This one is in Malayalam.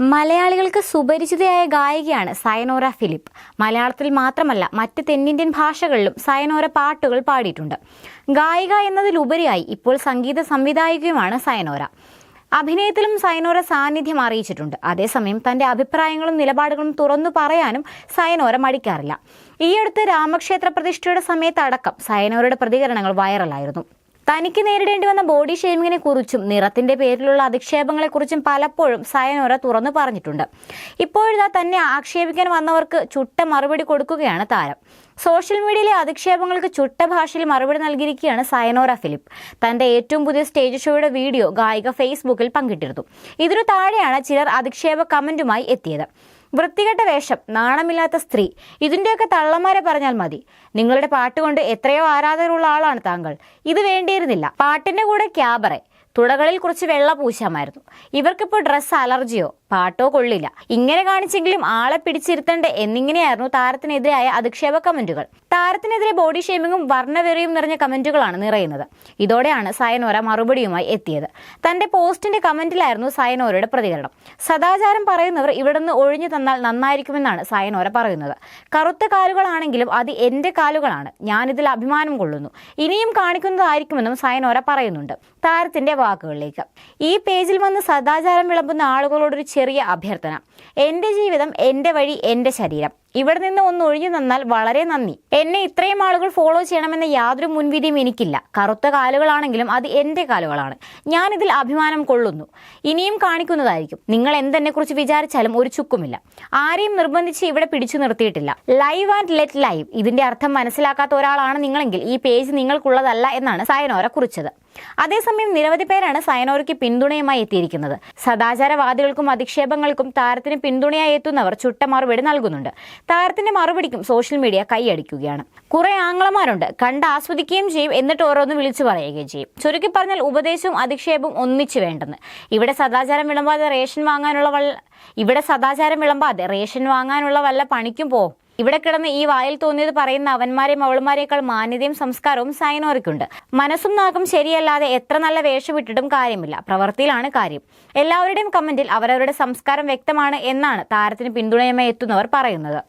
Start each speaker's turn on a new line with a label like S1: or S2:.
S1: മലയാളികൾക്ക് സുപരിചിതയായ ഗായികയാണ് സയനോര ഫിലിപ്പ്. മലയാളത്തിൽ മാത്രമല്ല മറ്റ് തെന്നിന്ത്യൻ ഭാഷകളിലും സയനോര പാട്ടുകൾ പാടിയിട്ടുണ്ട്. ഗായിക എന്നതിലുപരിയായി ഇപ്പോൾ സംഗീത സംവിധായികയുമാണ് സയനോര അഭിനയത്തിലും സയനോര സാന്നിധ്യം അറിയിച്ചിട്ടുണ്ട്. അതേസമയം തന്റെ അഭിപ്രായങ്ങളും നിലപാടുകളും തുറന്നു പറയാനും സയനോര മടിക്കാറില്ല. ഈയടുത്ത് രാമക്ഷേത്ര പ്രതിഷ്ഠയുടെ സമയത്തടക്കം സയനോരയുടെ പ്രതികരണങ്ങൾ വൈറലായിരുന്നു. തനിക്ക് നേരിടേണ്ടി വന്ന ബോഡി ഷെയ്മിങ്ങിനെ കുറിച്ചും നിറത്തിന്റെ പേരിലുള്ള അധിക്ഷേപങ്ങളെക്കുറിച്ചും പലപ്പോഴും സയനോര തുറന്നു പറഞ്ഞിട്ടുണ്ട്. ഇപ്പോഴിതാ തന്നെ ആക്ഷേപിക്കാൻ വന്നവർക്ക് ചുട്ട മറുപടി കൊടുക്കുകയാണ് താരം. സോഷ്യൽ മീഡിയയിലെ അധിക്ഷേപങ്ങൾക്ക് ചുട്ട ഭാഷയിൽ മറുപടി നൽകിയിരിക്കുകയാണ് സയനോര ഫിലിപ്പ്. തന്റെ ഏറ്റവും പുതിയ സ്റ്റേജ് ഷോയുടെ വീഡിയോ ഗായിക ഫേസ്ബുക്കിൽ പങ്കിട്ടിരുന്നു. ഇതിനു താഴെയാണ് ചിലർ അധിക്ഷേപ കമന്റുമായി എത്തിയത്. വൃത്തികെട്ട വേഷം നാണമില്ലാത്ത സ്ത്രീ. ഇതിന്റെയൊക്കെ തള്ളന്മാരെ പറഞ്ഞാൽ മതി. നിങ്ങളുടെ പാട്ട് കൊണ്ട് എത്രയോ ആരാധകരുള്ള ആളാണ് താങ്കൾ. ഇത് വേണ്ടിയിരുന്നില്ല. പാട്ടിന്റെ കൂടെ ക്യാബറെ. തുടകളിൽ കുറച്ച് വെള്ള പൂശാമായിരുന്നു. ഇവർക്കിപ്പോൾ ഡ്രസ്സ് അലർജിയോ? പാട്ടോ കൊള്ളില്ല. ഇങ്ങനെ കാണിച്ചെങ്കിലും ആളെ പിടിച്ചിരുത്തണ്ടേ എന്നിങ്ങനെയായിരുന്നു താരത്തിനെതിരായ അധിക്ഷേപ കമന്റുകൾ. താരത്തിനെതിരെ ബോഡി ഷേമിങ്ങും വർണവെറിയും നിറഞ്ഞ കമന്റുകളാണ് നിറയുന്നത്. ഇതോടെയാണ് സയനോര മറുപടിയുമായി എത്തിയത്. തന്റെ പോസ്റ്റിന്റെ കമന്റിലായിരുന്നു സയനോരയുടെ പ്രതികരണം. സദാചാരം പറയുന്നവർ ഇവിടുന്ന് ഒഴിഞ്ഞു തന്നാൽ നന്നായിരിക്കുമെന്നാണ് സയനോര പറയുന്നത്. കറുത്ത കാലുകളാണെങ്കിലും അത് എന്റെ കാലുകളാണ്. ഞാനിതിൽ അഭിമാനം കൊള്ളുന്നു. ഇനിയും കാണിക്കുന്നതായിരിക്കുമെന്നും സയനോര പറയുന്നുണ്ട്. താരത്തിന്റെ വാക്കുകളിലേക്ക്. ഈ പേജിൽ വന്ന് സദാചാരം വിളമ്പുന്ന ആളുകളോടൊരു ചെറിയ അഭ്യർത്ഥന. എന്റെ ജീവിതം എന്റെ വഴി എന്റെ ശരീരം. ഇവിടെ നിന്ന് ഒന്ന് ഒഴിഞ്ഞു നിന്നാൽ വളരെ നന്ദി. എന്നെ ഇത്രയും ആളുകൾ ഫോളോ ചെയ്യണമെന്ന യാതൊരു മുൻവിധിയും എനിക്കില്ല. കറുത്ത കാലുകളാണെങ്കിലും അത് എന്റെ കാലുകളാണ്. ഞാൻ ഇതിൽ അഭിമാനം കൊള്ളുന്നു. ഇനിയും കാണിക്കുന്നതായിരിക്കും. നിങ്ങൾ എന്തെന്നെ കുറിച്ച് വിചാരിച്ചാലും ഒരു ചുക്കുമില്ല. ആരെയും നിർബന്ധിച്ച് ഇവിടെ പിടിച്ചു നിർത്തിയിട്ടില്ല. Live and let live. ഇതിന്റെ അർത്ഥം മനസ്സിലാക്കാത്ത ഒരാളാണ് നിങ്ങളെങ്കിൽ ഈ പേജ് നിങ്ങൾക്കുള്ളതല്ല എന്നാണ് സയനോര കുറിച്ചത്. അതേസമയം നിരവധി പേരാണ് സയനോരയ്ക്ക് പിന്തുണയുമായി എത്തിയിരിക്കുന്നത്. സദാചാരവാദികൾക്കും അധിക്ഷേപങ്ങൾക്കും താരത്തിന് പിന്തുണയായി എത്തുന്നവർ ചുട്ട മറുപടി നൽകുന്നുണ്ട്. താരത്തിന്റെ മറുപടിക്കും സോഷ്യൽ മീഡിയ കൈയടിക്കുകയാണ്. കുറെ ആംഗ്ലമാരുണ്ട്. കണ്ട് ആസ്വദിക്കുകയും ചെയ്യും. എന്നിട്ട് ഓരോന്ന് വിളിച്ചു പറയുകയും ചെയ്യും. ചുരുക്കി പറഞ്ഞാൽ ഉപദേശവും അധിക്ഷേപവും ഒന്നിച്ചു വേണ്ടെന്ന്. ഇവിടെ സദാചാരം വിളമ്പാതെ റേഷൻ വാങ്ങാനുള്ള ഇവിടെ സദാചാരം വിളമ്പാതെ റേഷൻ വാങ്ങാനുള്ള വല്ല പണിക്കും പോ ഇവിടെ കിടന്ന് ഈ വായിൽ തോന്നിയത് പറയുന്ന അവന്മാരെയും അവളുമാരെക്കാൾ മാന്യതയും സംസ്കാരവും സൈനോറിക്കുണ്ട് മനസ്സും നാക്കും ശരിയല്ലാതെ എത്ര നല്ല വേഷമിട്ടിട്ടും കാര്യമില്ല. പ്രവൃത്തിയിലാണ് കാര്യം. എല്ലാവരുടെയും കമന്റിൽ അവരവരുടെ സംസ്കാരം വ്യക്തമാണ് എന്നാണ് താരത്തിന് പിന്തുണയുമായി എത്തുന്നവർ പറയുന്നത്.